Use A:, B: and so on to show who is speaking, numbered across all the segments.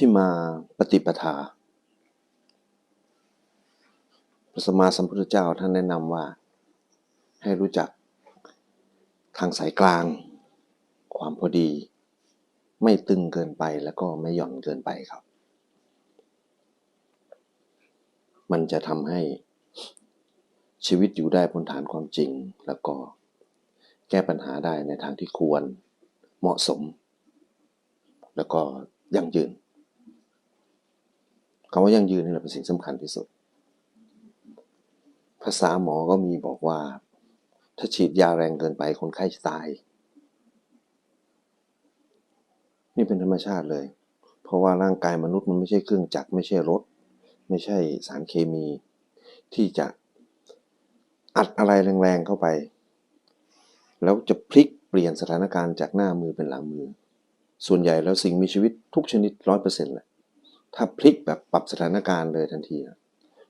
A: ชิมาปฏิปทา พระสมมาสัมพุทธเจ้าท่านแนะนำว่า ให้รู้จักทางสายกลาง ความพอดี ไม่ตึงเกินไปแล้วก็ไม่หย่อนเกินไปครับ มันจะทำให้ชีวิตอยู่ได้บนฐานความจริง แล้วก็แก้ปัญหาได้ในทางที่ควรเหมาะสม แล้วก็ยั่งยืน คำว่ายั่งยืนนี่แหละเป็นสิ่งสำคัญที่สุด ภาษาหมอก็มีบอกว่า ถ้าฉีดยาแรงเกินไปคนไข้จะตาย นี่เป็นธรรมชาติเลย เพราะว่าร่างกายมนุษย์มันไม่ใช่เครื่องจักรไม่ใช่รถ ไม่ใช่สารเคมี ที่จะอัดอะไรแรงๆเข้าไป แล้วจะพลิกเปลี่ยนสถานการณ์จากหน้ามือเป็นหลังมือ ส่วนใหญ่แล้วสิ่งมีชีวิตทุกชนิดร้อยเปอร์เซ็นต์แหละ ถ้าพลิกแบบปรับสถานการณ์เลยทันที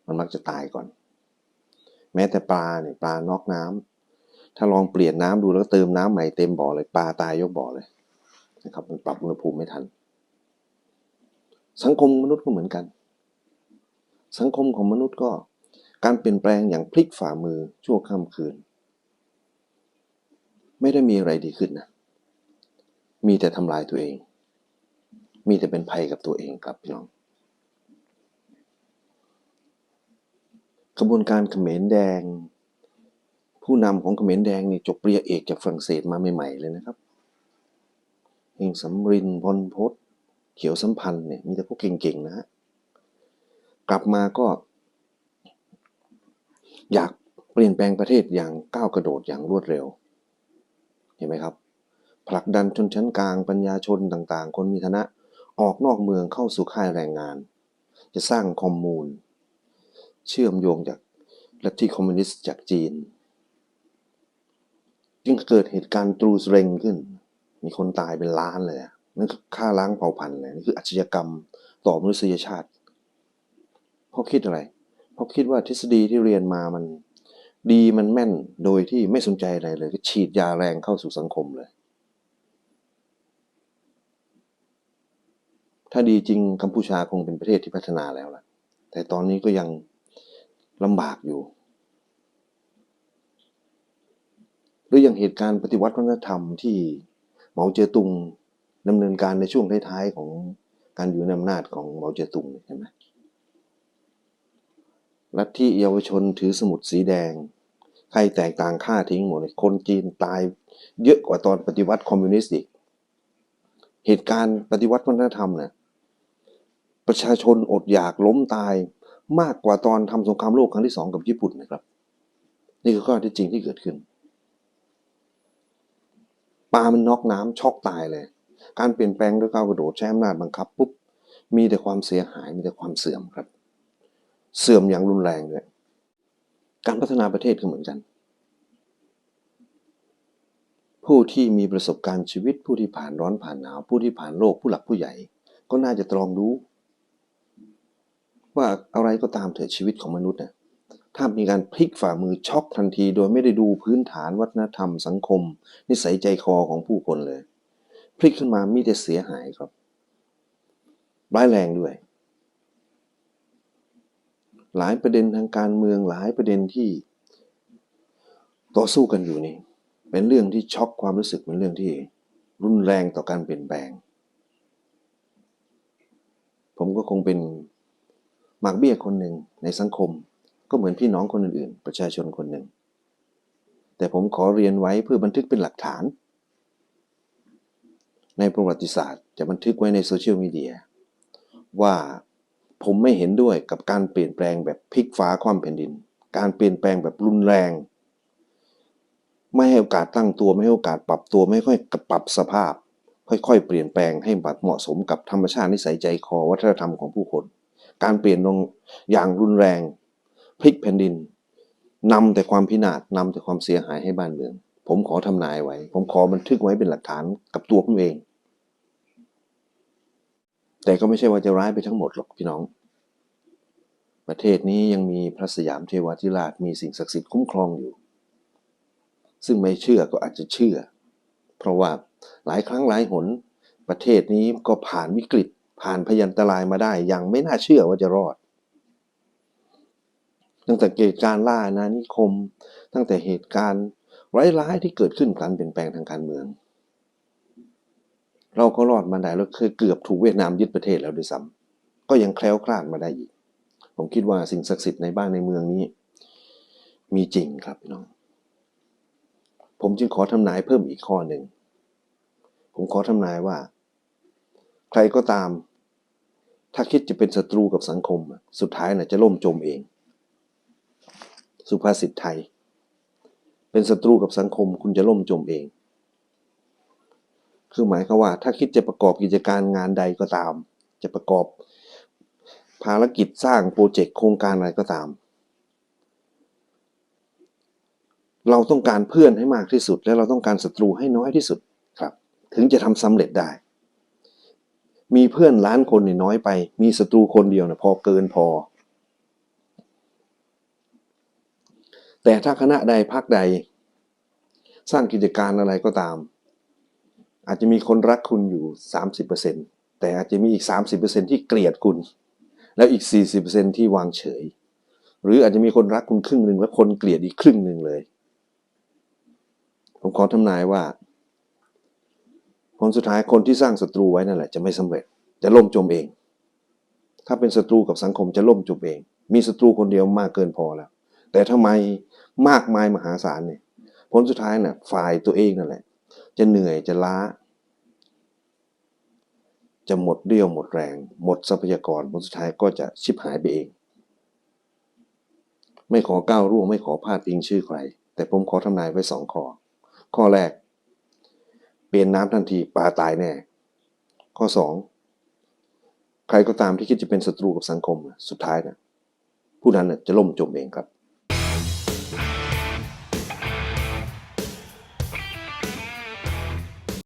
A: มันมักจะตายก่อน แม้แต่ปลาเนี่ยปลานอกน้ำถ้าลองเปลี่ยนน้ำดูแล้วเติมน้ำใหม่เต็มบ่อเลยปลาตายยกบ่อเลยนะครับ มันปรับอุณหภูมิไม่ทัน สังคมมนุษย์ก็เหมือนกัน สังคมของมนุษย์ก็การเปลี่ยนแปลงอย่างพลิกฝ่ามือชั่วข้ามคืน ไม่ได้มีอะไรดีขึ้นนะ มีแต่ทำลายตัวเอง มีแต่เป็นภัยกับตัวเองครับพี่น้อง กระบวนการเขมรแดง ผู้นำของเขมรแดงนี่จบปริญญาเอกจากฝรั่งเศสมาใหม่ๆเลยนะครับเองสำรินพลพศเขียวสัมพันธ์เนี่ยมีแต่พวกเก่งๆนะฮะกลับมาก็ อยากเปลี่ยนแปลงประเทศอย่างก้าวกระโดดอย่างรวดเร็ว เห็นไหมครับผลักดันชนชั้นกลางปัญญาชนต่างๆ คนมีฐานะออกนอกเมืองเข้าสู่ค่ายแรงงาน จะสร้างคอมมูน เชื่อมโยงจากลัทธิคอมมิวนิสต์จากจีน จึงเกิดเหตุการณ์ตรูสเรงขึ้น มีคนตายเป็นล้านเลยนั่นคือฆ่าล้างเผ่าพันธุ์เลยนี่คืออาชญากรรมต่อมนุษยชาติ เพราะคิดอะไร เพราะคิดว่าทฤษฎีที่เรียนมามันดีมันแม่นโดยที่ไม่สนใจอะไรเลยก็ฉีดยาแรงเข้าสู่สังคมเลย ถ้าดีจริงกัมพูชาคงเป็นประเทศที่พัฒนาแล้วล่ะ แต่ตอนนี้ก็ยัง ลำบากอยู่ หรืออย่างเหตุการณ์ปฏิวัติวัฒนธรรมที่เหมาเจ๋อตุงดำเนินการในช่วงท้ายๆของการอยู่ในอำนาจของเหมาเจ๋อตุงใช่ไหมลัทธิเยาวชนถือสมุดสีแดง ใครแตกต่างฆ่าทิ้งหมดเลยคนจีนตายเยอะกว่าตอนปฏิวัติคอมมิวนิสต์อีก เหตุการณ์ปฏิวัติวัฒนธรรมเนี่ยประชาชนอดอยากล้มตาย มากกว่าตอนทำสงครามโลกครั้งที่สองกับญี่ปุ่นนะครับ นี่คือข้อเท็จจริงที่เกิดขึ้น ปลามันน็อกน้ำช็อกตายเลย การเปลี่ยนแปลงด้วยก้าวกระโดดใช้อำนาจบังคับปุ๊บมีแต่ความเสียหายมีแต่ความเสื่อมครับ เสื่อมอย่างรุนแรงเลยการพัฒนาประเทศก็เหมือนกัน ผู้ที่มีประสบการณ์ชีวิตผู้ที่ผ่านร้อนผ่านหนาว ผู้ที่ผ่านโลกผู้หลักผู้ใหญ่ ก็น่าจะตรองรู้ ว่าอะไรก็ตามเถิดชีวิตของมนุษย์นะถ้ามีการพลิกฝ่ามือช็อกทันที โดยไม่ได้ดูพื้นฐานวัฒนธรรมสังคม นิสัยใจคอของผู้คนเลย พลิกขึ้นมามีแต่เสียหายครับร้ายแรงด้วย หลายประเด็นทางการเมืองหลายประเด็นที่ต่อสู้กันอยู่นี่ เป็นเรื่องที่ช็อกความรู้สึกเป็นเรื่องที่ รุนแรงต่อการเปลี่ยนแปลง ผมก็คงเป็น หมากเบี้ยคนหนึ่งในสังคม ก็เหมือนพี่น้องคนอื่นๆ ประชาชนคนหนึ่ง แต่ผมขอเรียนไว้เพื่อบันทึกเป็นหลักฐาน ในประวัติศาสตร์จะบันทึกไว้ในโซเชียลมีเดียว่าผมไม่เห็นด้วยกับการเปลี่ยนแปลงแบบพลิกฟ้าคว่ำแผ่นดิน การเปลี่ยนแปลงแบบรุนแรง ไม่ให้โอกาสตั้งตัวไม่ให้โอกาสปรับตัวไม่ค่อยปรับสภาพ ค่อยๆ เปลี่ยนแปลงให้บัดเหมาะสมกับธรรมชาตินิสัยใจคอวัฒนธรรมของผู้คน การเปลี่ยนลงอย่างรุนแรงพลิกแผ่นดินนำแต่ความพินาศนำแต่ความเสียหายให้บ้านเมือง ผมขอทำนายไว้ ผมขอบันทึกไว้เป็นหลักฐานกับตัวผมเอง แต่ก็ไม่ใช่ว่าจะร้ายไปทั้งหมดหรอกพี่น้อง ประเทศนี้ยังมีพระสยามเทวาธิราชมีสิ่งศักดิ์สิทธิ์คุ้มครองอยู่ ซึ่งไม่เชื่อก็อาจจะเชื่อ เพราะว่าหลายครั้งหลายหน ประเทศนี้ก็ผ่านวิกฤต ผ่านพยันตรายมาได้อย่างไม่น่าเชื่อว่าจะรอด ตั้งแต่เหตุการณ์ล่าอาณานิคม ตั้งแต่เหตุการณ์ร้ายๆที่เกิดขึ้นการเปลี่ยนแปลงทางการเมือง เราก็รอดมาได้แล้วเคยเกือบถูกเวียดนามยึดประเทศแล้วด้วยซ้ำก็ยังแคล้วคลาดมาได้อีก ผมคิดว่าสิ่งศักดิ์สิทธิ์ในบ้านในเมืองนี้ มีจริงครับพี่น้อง ผมจึงขอทำนายเพิ่มอีกข้อหนึ่งผมขอทำนายว่า ใครก็ตาม ถ้าคิดจะเป็นศัตรูกับสังคม สุดท้ายน่ะจะล่มจมเอง สุภาษิตไทย เป็นศัตรูกับสังคมคุณจะล่มจมเอง คือหมายความว่า ถ้าคิดจะประกอบกิจการงานใดก็ตาม จะประกอบภารกิจสร้างโปรเจกต์โครงการอะไรก็ตาม เราต้องการเพื่อนให้มากที่สุด และเราต้องการศัตรูให้น้อยที่สุดครับ ถึงจะทำสำเร็จได้ มีเพื่อนล้านคนเนี่ยน้อยไป มีศัตรูคนเดียวเนี่ยพอเกินพอ แต่ถ้าคณะใดพักใด สร้างกิจการอะไรก็ตาม อาจจะมีคนรักคุณอยู่ 30%แต่อาจจะมีอีก 30%ที่เกลียดคุณ แล้วอีก 40%ที่วางเฉย หรืออาจจะมีคนรักคุณครึ่งหนึ่งแล้วคนเกลียดอีกครึ่งหนึ่งเลย ผมขอทำนายว่า ผลสุดท้ายคนที่สร้างศัตรูไว้นั่นแหละจะไม่สำเร็จ จะล่มจมเอง ถ้าเป็นศัตรูกับสังคมจะล่มจมเอง มีศัตรูคนเดียวมากเกินพอแล้ว แต่ทำไมมากมายมหาศาลเนี่ยผลสุดท้ายน่ะฝ่ายตัวเองนั่นแหละ จะเหนื่อยจะล้า จะหมดเรี่ยวหมดแรง หมดทรัพยากรผลสุดท้ายก็จะชิบหายไปเอง ไม่ขอก้าวร่วงไม่ขอพาดพิงชื่อใคร แต่ผมขอทำนายไว้สองข้อ ข้อแรก เปลี่ยนน้ำทันทีปลาตายแน่ ข้อสองใครก็ตามที่คิดจะเป็นศัตรูกับสังคม สุดท้ายนะผู้นั้นจะล่มจมเองครับ